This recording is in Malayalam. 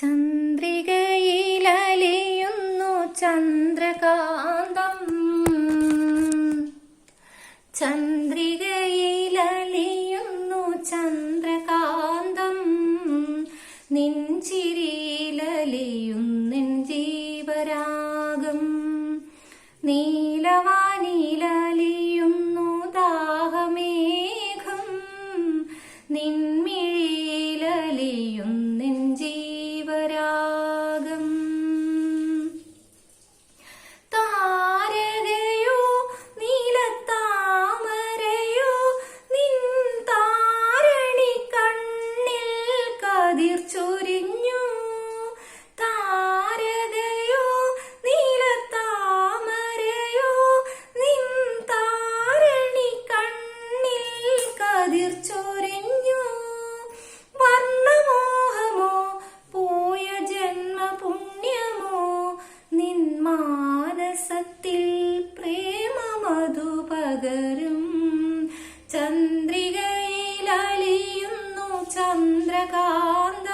ചന്ദ്രികയിലലിയുന്നു ചന്ദ്രകാന്തം. ചന്ദ്രികയിലലിയുന്നു ചന്ദ്രകാന്തം. നെഞ്ചിരിയിലലിയുന്നിൻ ജീവരാഗം നീലവാനിലലിയുന്നു ദാഹമേഘം. നിൻമിഴിയിലലിയുന്നിൻ കതിർ ചൊരിഞ്ഞു താരകയോ നീലത്താമരയോ നിൻ താരണി കണ്ണിൽ കതിർ ചൊരിഞ്ഞു വർണമോഹമോ പോയ ജന്മ പുണ്യമോ നിൻ മാനസത്തിൽ പ്രേമമതു പകരും ചന്ദ്രകാന്ത